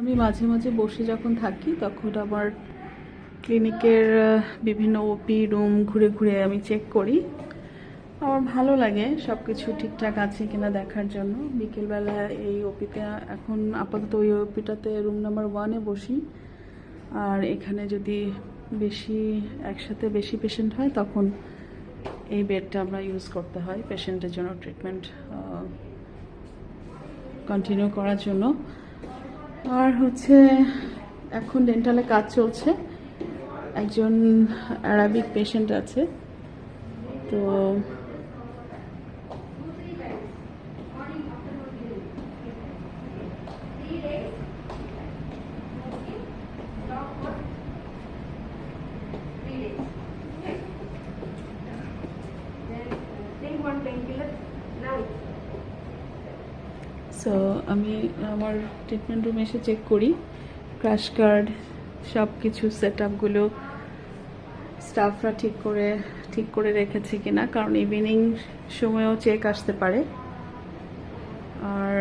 আমি মাঝে মাঝে বসে যখন থাকি, তখন আমার ক্লিনিকের বিভিন্ন ওপি রুম ঘুরে ঘুরে আমি চেক করি। আমার ভালো লাগে সব কিছু ঠিকঠাক আছে কিনা দেখার জন্য। বিকেলবেলা এই ওপিতে এখন আপাতত ওই ওপিটাতে রুম নাম্বার ওয়ানে বসি। আর এখানে যদি বেশি, একসাথে বেশি পেশেন্ট হয়, তখন এই বেডটা আমরা ইউজ করতে হয় পেশেন্টের জন্য ট্রিটমেন্ট কন্টিনিউ করার জন্য। আর হচ্ছে এখন ডেন্টালে কাজ চলছে। একজন অ্যারাবিক পেশেন্ট আছে। তো সো আমি আমার ট্রিটমেন্ট রুমে এসে চেক করি। ক্র্যাশ কার্ড সব কিছু সেট আপগুলো স্টাফরা ঠিক করে ঠিক করে রেখেছে কিনা, কারণ ইভিনিং সময়েও চেক আসতে পারে। আর,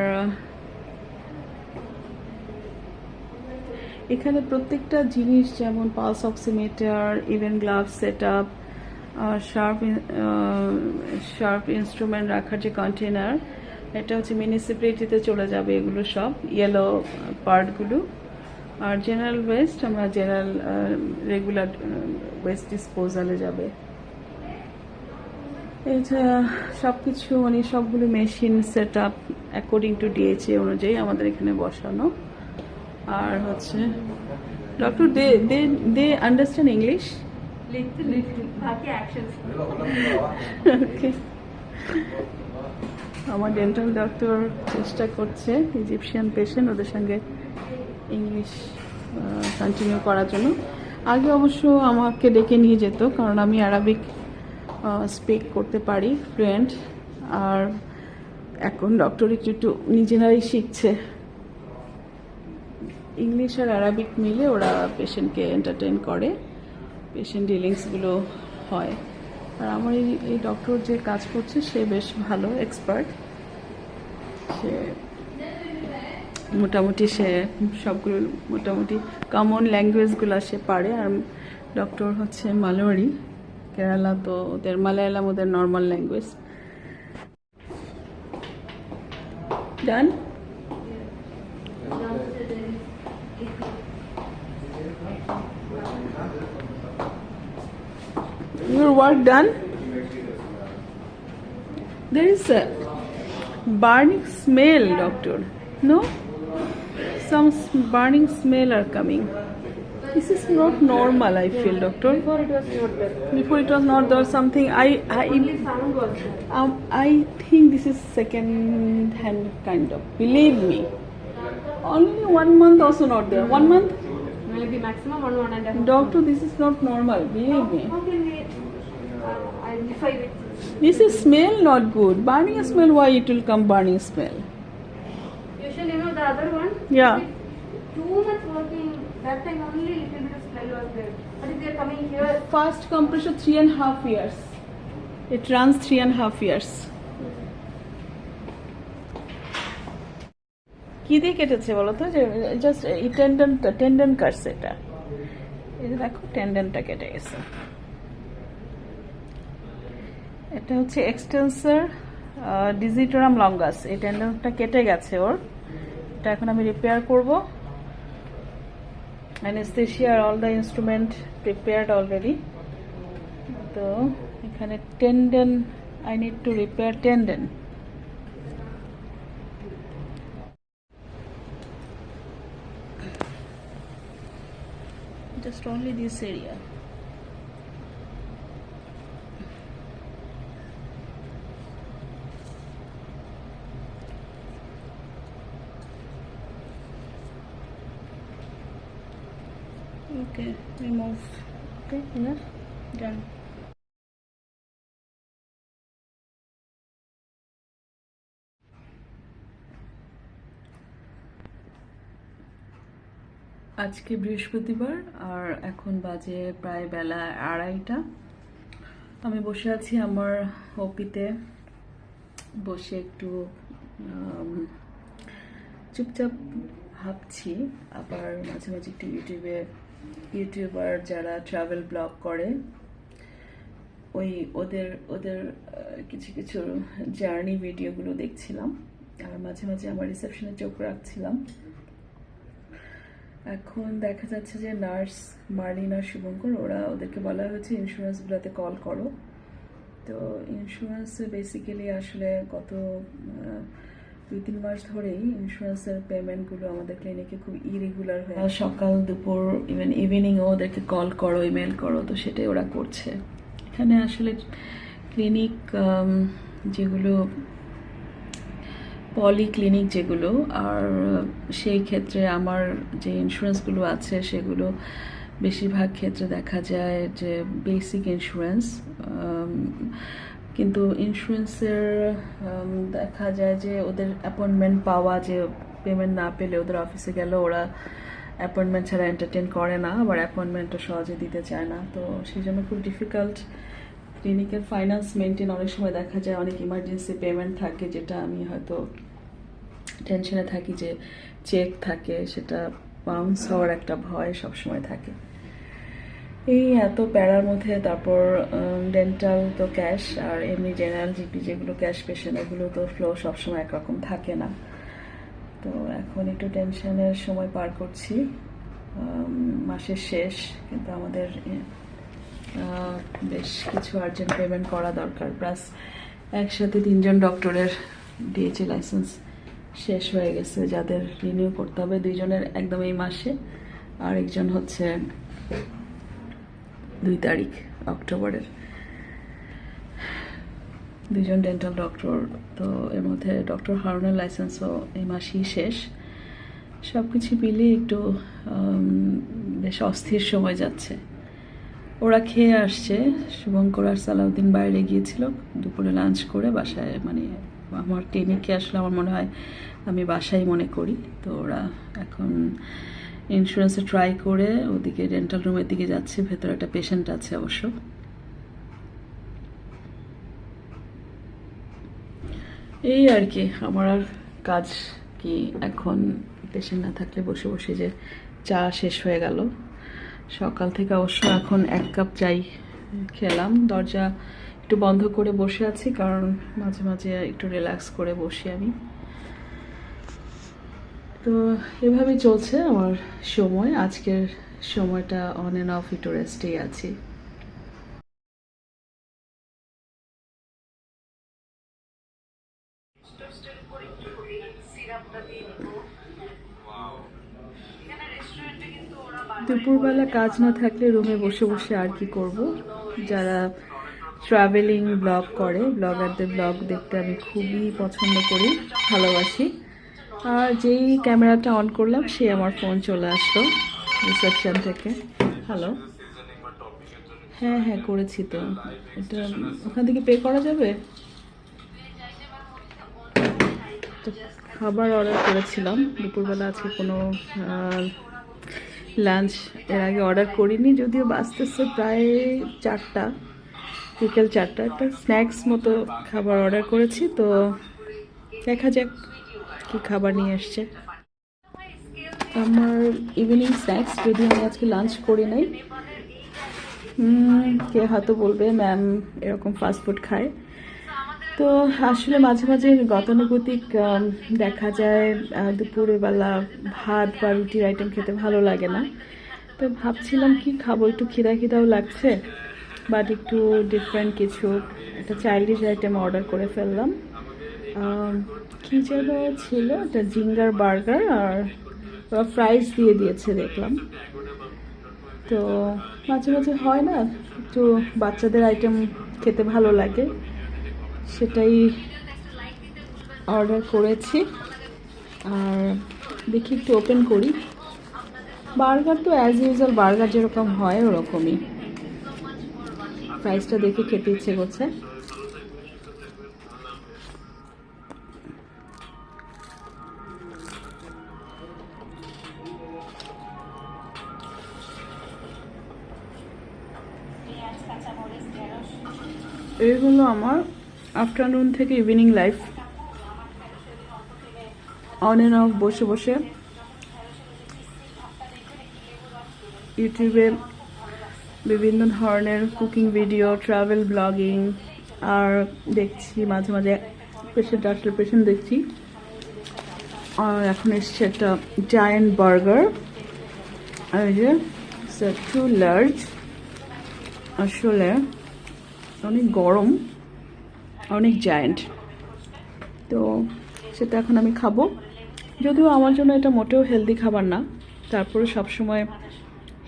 এখানে প্রত্যেকটা জিনিস যেমন pulse oximeter even gloves set up sharp sharp instrument রাখার যে কন্টেনার এটা হচ্ছে মিউনিসিপ্যালিটিতে চলে যাবে এগুলো সব ইয়েলো পার্টগুলো আর জেনারেল ওয়েস্ট আমরা জেনারেল রেগুলার ওয়েস্ট ডিসপোজালে যাবে। এটা সব কিছু মানে সবগুলো machine set up according to DHA অনুযায়ী আমাদের এখানে বসানো। আর হচ্ছে doctor they they they understand English. Okay আমার ডেন্টাল ডক্টর চেষ্টা করছে ইজিপশিয়ান পেশেন্ট ওদের সঙ্গে ইংলিশ কন্টিনিউ করার জন্য। আগে অবশ্য আমাকে ডেকে নিয়ে যেত, কারণ আমি অ্যারাবিক স্পিক করতে পারি ফ্লুয়েন্ট আর এখন ডক্টর একটু একটু নিজেরাই শিখছে। ইংলিশ আর অ্যারাবিক মিলে ওরা পেশেন্টকে এন্টারটেন করে পেশেন্ট ডিলিংসগুলো হয়। আর আমার এই এই ডক্টর যে কাজ করছে, সে বেশ ভালো এক্সপার্ট সে মোটামুটি সে সবগুলো মোটামুটি কমন ল্যাঙ্গুয়েজগুলো সে পারে। আর ডক্টর হচ্ছে মালোয়ারি। কেরালা তো ওদের মালায়ালাম ওদের normal language done your work done? There is a burning smell doctor. No? Some burning smell are coming. This is not normal i feel doctor. Before it was not there. before it was not there something i i Only sound was um, i think this is second hand kind of. Believe me. Only one month also not there. One month? Maybe maximum one, one and a half. doctor this is not normal. Believe me identify it? This is smell not good. Burning smell, why it will come burning smell? Usually, you know, the other one. Yeah. Too much working. That time only little bit of smell was there. But if they are coming here, First compression three and a half years. It runs three and a half years. কি দিয়ে কেটেছে বলো তো যে just এই টেন্ডনটা tendon কাটছে এটা এই যে দেখো টেন্ডনটা কেটে গেছে এটা হচ্ছে এক্সটেন্সার ডিজিটোরাম লঙ্গাস এই টেন্ডনটা কেটে গেছে ওর। এটা এখন আমি রিপেয়ার করব। Anesthesia all the instrument prepared already তো এখানে tendon I need to repair tendon just only this area okay remove. Okay, enough. Done. আজকে বৃহস্পতিবার, আর এখন বাজে প্রায় বেলা আড়াইটা। আমি বসে আছি আমার ওপিতে বসে একটু চুপচাপ ভাবছি, আবার মাঝে মাঝে একটু ইউটিউবে ইউটিউবার যারা ট্রাভেল ব্লগ করে ওই ওদের ওদের কিছু কিছু জার্নি ভিডিওগুলো দেখছিলাম। আর মাঝে মাঝে আমার রিসেপশনে চোখ রাখছিলাম। এখন দেখা যাচ্ছে যে নার্স মার্লিন শুভঙ্কর ওরা ওদেরকে বলা হয়েছে ইন্স্যুরেন্সগুলোতে কল করো। তো ইন্স্যুরেন্স বেসিক্যালি আসলে আহ, দুই তিন মাস ধরেই ইন্স্যুরেন্সের পেমেন্টগুলো আমাদের ক্লিনিকে খুব ইরেগুলার হয়ে সকাল দুপুর ইভেন ইভিনিংও ওদেরকে কল করো ইমেল করো তো সেটাই ওরা করছে। এখানে আসলে ক্লিনিক যেগুলো পলি ক্লিনিক যেগুলো আর সেই ক্ষেত্রে আমার যে ইন্স্যুরেন্সগুলো আছে সেগুলো বেশিরভাগ ক্ষেত্রে দেখা যায় যে বেসিক ইন্স্যুরেন্স কিন্তু ইন্স্যুরেন্সের দেখা যায় যে ওদের অ্যাপয়েন্টমেন্ট পাওয়া যে পেমেন্ট না পেলে ওদের অফিসে গেলে ওরা অ্যাপয়েন্টমেন্ট ছাড়া এন্টারটেন করে না, আবার অ্যাপয়েন্টমেন্টও সহজে দিতে চায় না। তো সেই জন্য খুব ডিফিকাল্ট ক্লিনিকের ফাইন্যান্স মেনটেন অনেক সময় দেখা যায় অনেক ইমার্জেন্সি পেমেন্ট থাকে যেটা আমি হয়তো টেনশনে থাকি যে চেক থাকে, সেটা বাউন্স হওয়ার একটা ভয় সবসময় থাকে। এই এত প্যারার মধ্যে তারপর ডেন্টাল তো ক্যাশ আর এমনি জেনারেল জিপি যেগুলো ক্যাশ পেশেন্ট এগুলো তো ফ্লো সবসময় একরকম থাকে না। তো এখন একটু টেনশনের সময় পার করছি। মাসের শেষ, কিন্তু আমাদের বেশ কিছু আর্জেন্ট পেমেন্ট করা দরকার। প্লাস একসাথে তিনজন ডক্টরের ডিএচএ লাইসেন্স শেষ হয়ে গেছে, যাদের রিনিউ করতে হবে। দুইজনের একদম এই মাসে, আর একজন হচ্ছে দুই তারিখ, অক্টোবরের। দুজন ডেন্টাল ডক্টর তো এর মধ্যে ডক্টর হারুনের লাইসেন্সও এই মাসেই শেষ। সব কিছু মিলিয়ে একটু বেশ অস্থির সময় যাচ্ছে। ওরা খেয়ে আসছে। শুভঙ্কর আর সালাউদ্দিন বাইরে গিয়েছিল, দুপুরে লাঞ্চ করে বাসায় মানে আমার ক্লিনিকে আসলে আমার মনে হয় আমি বাসায় মনে করি। তো ওরা এখন ইন্স্যুরেন্সে ট্রাই করে ওদিকে ডেন্টাল রুমের দিকে যাচ্ছে, ভেতরে একটা পেশেন্ট আছে অবশ্য। এই আর কি, আমার আর কাজ কি এখন? পেশেন্ট না থাকলে বসে বসে যে চা শেষ হয়ে গেল। সকাল থেকে অবশ্য এখন এক কাপ চাই খেলাম। দরজা একটু বন্ধ করে বসে আছি, কারণ মাঝে মাঝে একটু রিল্যাক্স করে বসি আমি। তো এভাবে চলছে আমার সময়। আজকের সময়টা অন অ্যান্ড অফ একটু রেস্টেই আছি। দুপুরবেলা কাজ না থাকলে রুমে বসে বসে আর কি করব? যারা ট্রাভেলিং ব্লগ করে ব্লগারদের ব্লগ দেখতে আমি খুবই পছন্দ করি, ভালোবাসি। আর যেই ক্যামেরাটা অন করলাম, সে আমার ফোন চলে আসলো রিসেপশন থেকে। হ্যালো হ্যাঁ হ্যাঁ করেছি তো। এটা, ওখান থেকে পে করা যাবে? তো খাবার অর্ডার করেছিলাম। দুপুরবেলা আজকে কোনো লাঞ্চ এর আগে অর্ডার করিনি, যদিও বাঁচতেছে প্রায় চারটা, বিকেল চারটা। একটা স্ন্যাক্স মতো খাবার অর্ডার করেছি, তো দেখা যাক। কি খাবার নিয়ে এসছে আমার ইভিনিং স্ন্যাক্স যদি আমি আজকে লাঞ্চ করি নাই। কে হয়তো বলবে ম্যাম এরকম ফাস্ট ফুড খায়। তো আসলে মাঝে মাঝে গতানুগতিক দেখা যায় আহ, দুপুরের বেলা ভাত বা রুটির আইটেম খেতে ভালো লাগে না। তো ভাবছিলাম কি খাব একটু খিদা খিদাও লাগছে বাট একটু ডিফারেন্ট কিছু। একটা চাইল্ডিশ আইটেম অর্ডার করে ফেললাম। কি যেন ছিল একটা জিঙ্গার বার্গার আর ওরা ফ্রাইস দিয়ে দিয়েছে দেখলাম। তো মাঝে মাঝে হয় না, একটু বাচ্চাদের আইটেম খেতে ভালো লাগে, সেটাই অর্ডার করেছি। আর দেখি একটু ওপেন করি। বার্গার তো অ্যাজ ইউজুয়াল বার্গার যেরকম হয় ওরকমই। প্রাইসটা দেখে খেতে ইচ্ছে করছে। এই হলো আমার আফটারনুন থেকে evening life on and off বসে বসে। ইউটিউবে বিভিন্ন ধরনের কুকিং ভিডিও ট্রাভেল ব্লগিং আর দেখছি মাঝে মাঝে পেশেন্ট আসলে পেশেন্ট দেখছি। আর এখন এসছে একটা জায়ান্ট বার্গার আর যে টু লার্জ আসলে অনেক গরম, অনেক জায়ান্ট তো সেটা এখন আমি খাব। যদিও আমার জন্য এটা মোটেও হেলদি খাবার না তারপরে সবসময়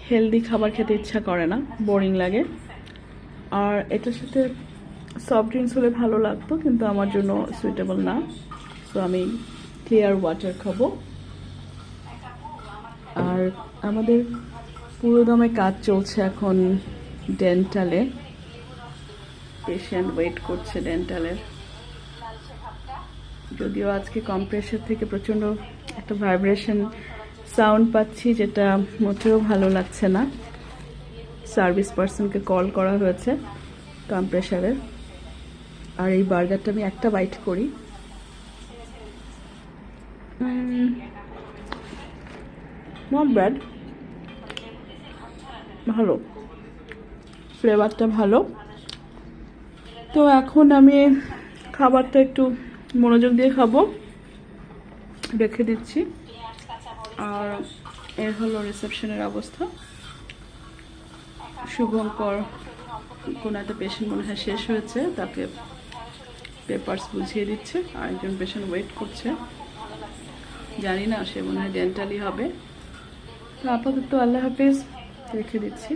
হেলদি খাবার খেতে ইচ্ছা করে না বোরিং লাগে। আর এটার সাথে সফট ড্রিঙ্কস হলে ভালো লাগতো, কিন্তু আমার জন্য সুইটেবল না। সো আমি ক্লিয়ার ওয়াটার খাব। আর আমাদের পুরো দমে কাজ চলছে এখন ডেন্টালে পেশেন্ট ওয়েট করছে ডেন্টালের যদিও আজকে কম্প্রেসার থেকে প্রচণ্ড একটা ভাইব্রেশন সাউন্ড পাচ্ছি, যেটা মোটেও ভালো লাগছে না। সার্ভিস পার্সনকে কল করা হয়েছে কম্প্রেসারের আর এই বার্গারটা আমি একটা বাইট করি। নট ব্যাড ভালো। ফ্লেভারটা ভালো। তো এখন আমি খাবারটা একটু মনোযোগ দিয়ে খাব। রেখে দিচ্ছি। আর এর হলো রিসেপশনের অবস্থা। শুভঙ্কর কোনো একটা পেশেন্ট মনে হয় শেষ হয়েছে, তাকে পেপার্স বুঝিয়ে দিচ্ছে আর একজন পেশেন্ট ওয়েট করছে। জানি না, সে মনে হয় ডেন্টালি হবে। তো আপাতত আল্লাহ হাফিজ, রেখে দিচ্ছি।